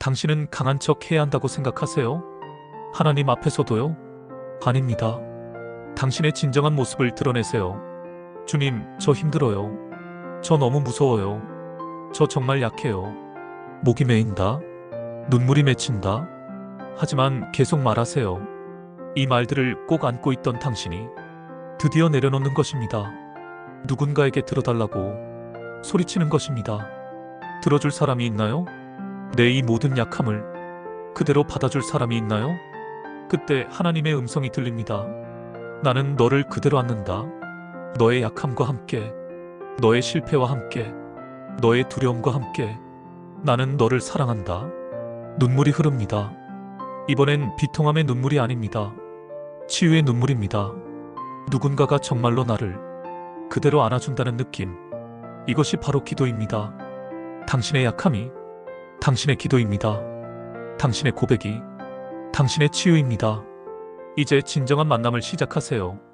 당신은 강한 척 해야 한다고 생각하세요? 하나님 앞에서도요? 아닙니다. 당신의 진정한 모습을 드러내세요. 주님, 저 힘들어요. 저 너무 무서워요. 저 정말 약해요. 목이 메인다. 눈물이 맺힌다. 하지만 계속 말하세요. 이 말들을 꼭 안고 있던 당신이 드디어 내려놓는 것입니다. 누군가에게 들어달라고 소리치는 것입니다. 들어줄 사람이 있나요? 내 이 모든 약함을 그대로 받아줄 사람이 있나요? 그때 하나님의 음성이 들립니다. 나는 너를 그대로 안는다. 너의 약함과 함께, 너의 실패와 함께, 너의 두려움과 함께, 나는 너를 사랑한다. 눈물이 흐릅니다. 이번엔 비통함의 눈물이 아닙니다. 치유의 눈물입니다. 누군가가 정말로 나를 그대로 안아준다는 느낌. 이것이 바로 기도입니다. 당신의 약함이 당신의 기도입니다. 당신의 고백이 당신의 치유입니다. 이제 진정한 만남을 시작하세요.